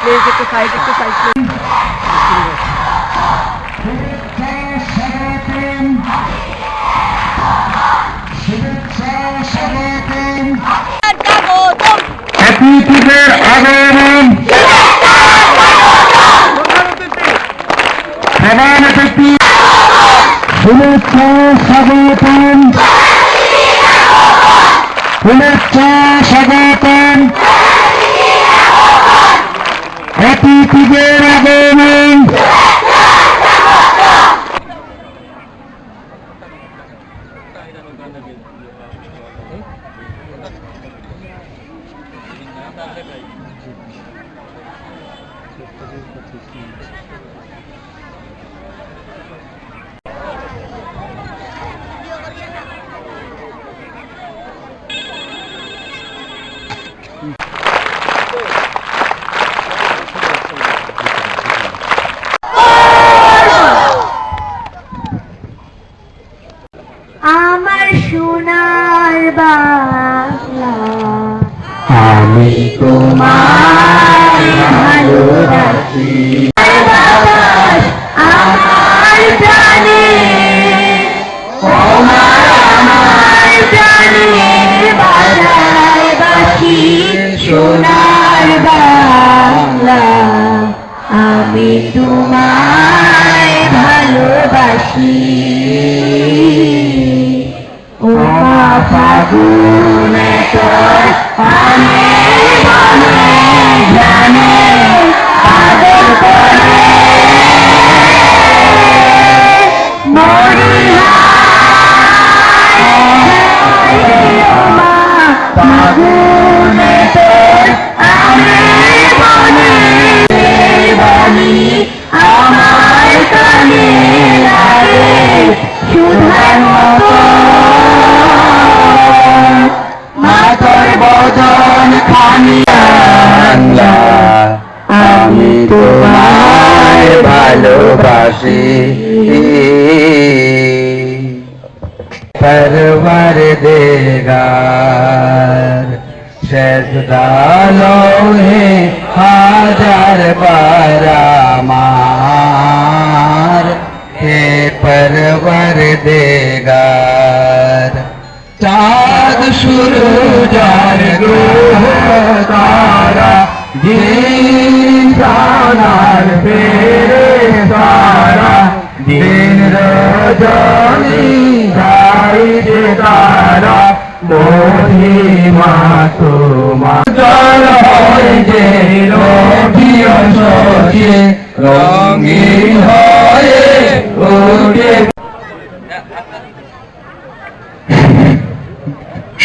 Please একটু side একটু side অতিথিদের আগমন প্রধান অতিথি শুভেচ্ছা স্বাগতম শুভেচ্ছা স্বাগতম। অতিথিদের আগমন। আমার সোনার বাংলা আমি তোমার ভালোবাসি। বাতাস আমার প্রাণে, তোমার আমার প্রাণে বাজায় বাসি সোনার বাংলা। আমি তোমায় ভালোবাসি। ও মা ফাগুনে তোর পানে গার সেজদালো হে হাজার বারামার হে পরবর দেগার। চাঁদ শুরু যার গ্রহ তারা দিন প্রাণার পেরে তারা। দিন রজনী ধারি যে তারা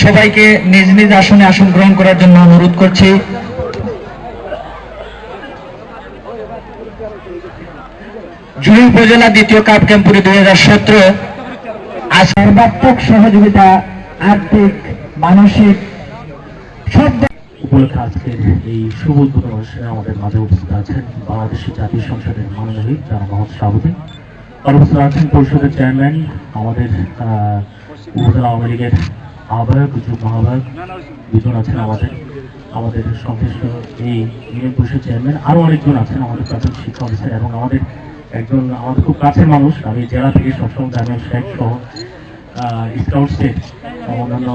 সবাইকে নিজ নিজ আসনে আসন গ্রহণ করার জন্য অনুরোধ করছি। জুড়ি উপজেলা দ্বিতীয় কাপ ক্যাম্পুরি দুই হাজার সতেরো। আজকের ব্যাপক সহযোগিতা আর্থিক মানসিক সব উপলক্ষে আজকের এই শুভ উদ্বোধন আমাদের মাঝে উপস্থিত আছেন বাংলাদেশের জাতীয় সংসদের মাননীয় যারা মোহাম্মদ শাহাবুদ্দিন আর উপস্থিত আছেন পরিষদের চেয়ারম্যান, আমাদের উপজেলা আওয়ামী লীগের আহ্বায়ক যুব আহ্বায়ক, দুজন আছেন আমাদের আমাদের সংশ্লিষ্ট এই ইউনিয়ন পরিষদ চেয়ারম্যান আরও অনেকজন আছেন আমাদের প্রাথমিক শিক্ষা অফিসার এবং আমাদের একজন, আমাদের খুব কাছের মানুষ, আমি জেলা থেকে সবসময় জানিয়ে শেখ সহ স্কাউটসের অন্যান্য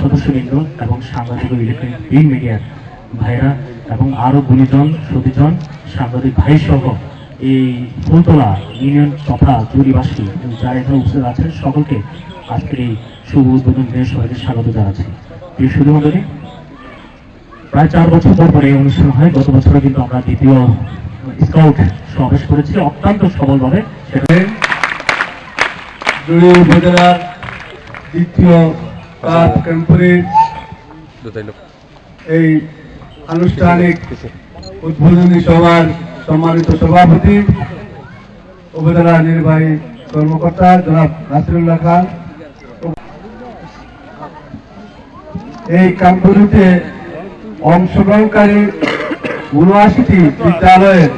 সদস্যবৃন্দ এবং সাংবাদিক ও ইলেকট্রনিক প্রিন্ট মিডিয়ার ভাইরা এবং আরও গুণীজন, সতীজন, সাংবাদিক ভাই সহ এই ফুলতলা ইউনিয়ন তথা জুরিবাসী যারা এখানে উপস্থিত আছেন সকলকে আজকের এই শুভ উদ্বোধন দিনে সবাইকে স্বাগত জানাচ্ছি। প্রিয় শুধু মন্ডলী প্রায় চার বছর পর পরে এই অনুষ্ঠান হয়। গত বছরে কিন্তু আমরা দ্বিতীয় স্কাউট সমাবেশ করেছি। অত্যন্ত সবলভাবে জুড়ি উপজেলার দ্বিতীয় কাপ ক্যাম্পুরির এই আনুষ্ঠানিক উদ্বোধনী সভার সম্মানিত সভাপতি, উপজেলা নির্বাহী কর্মকর্তা জনাব নাসিরুল্লাহ খান। এই ক্যাম্পুরিতে অংশগ্রহণকারী উনআশিটি বিদ্যালয়ের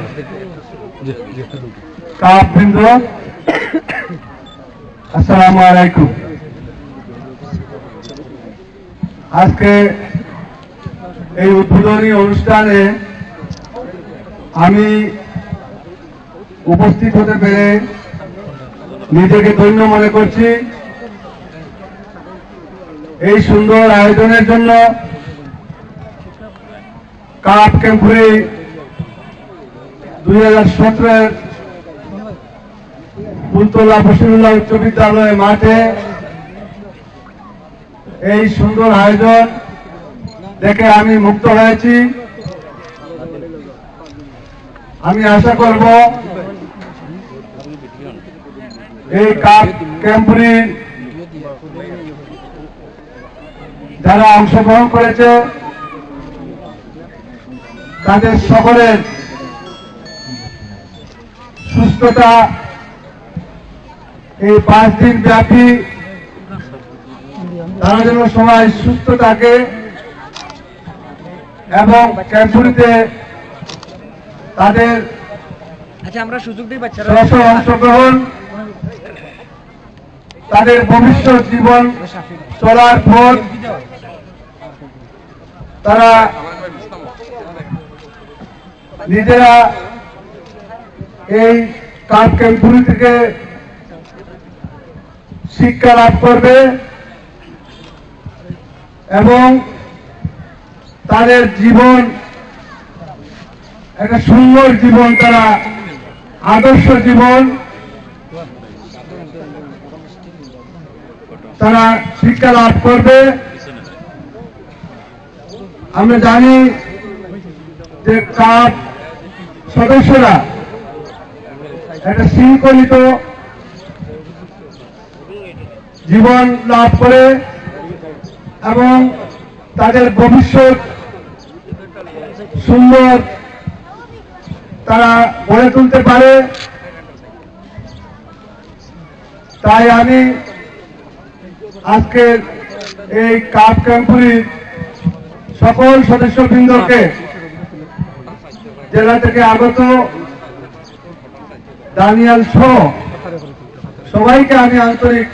কাপ বৃন্দ আসসালামু আলাইকুম। আজকে এই উদ্বোধনী অনুষ্ঠানে আমি উপস্থিত হতে পেরে নিজেকে ধন্য মনে করছি। এই সুন্দর আয়োজনের জন্য কাপ ক্যাম্পুরি দুই হাজার সতেরোর ফুলতলা বসিরুল্লাহ উচ্চ বিদ্যালয় মাঠে এই সুন্দর আয়োজন দেখে আমি মুক্ত হয়েছি। আমি আশা করব এই কাপ ক্যাম্পুরি যারা অংশগ্রহণ করেছে, তাদের সকলের সুস্থতা এই পাঁচ দিন ব্যাপী তারা যেন সবাই সুস্থ থাকে এবং ক্যাম্পুরিতে তাদের আচ্ছা আমরা সুযোগ দিই বাচ্চারা। অংশগ্রহণ তাদের ভবিষ্যৎ জীবন চলার পথ তারা নিজেরা এই কাপ ক্যাম্পুরি থেকে শিক্ষা লাভ করবে। এবং তাদের জীবন, একটা সুন্দর জীবন, তারা আদর্শ জীবন, তারা শিক্ষা লাভ করবে। আমরা জানি যে কাপ সদস্যরা একটা শৃঙ্খলিত জীবন লাভ করে। এবং তাদের ভবিষ্যৎ সুন্দর তারা গড়ে তুলতে পারে। তাই আমি আজকের এই কাপ ক্যাম্পুরির সকল সদস্যবৃন্দকে জেলা থেকে আগত দানিয়াল সহ সবাইকে আমি আন্তরিক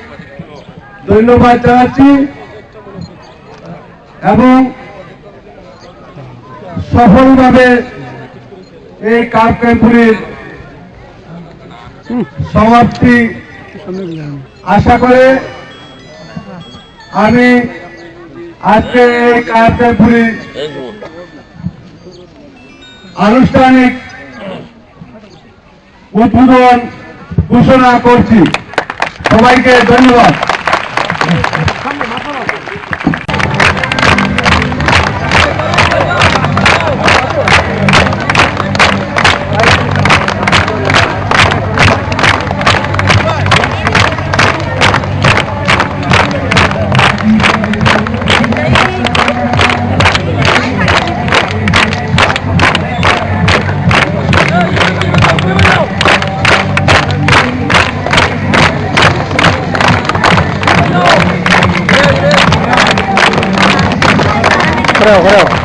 ধন্যবাদ জানাচ্ছি। এবং সফলভাবে এই কাপ সমাপ্তি আশা করে আমি আজকে এই কাপ আনুষ্ঠানিক উদ্বোধন ঘোষণা করছি। সবাইকে ধন্যবাদ। Gabriel, Gabriel.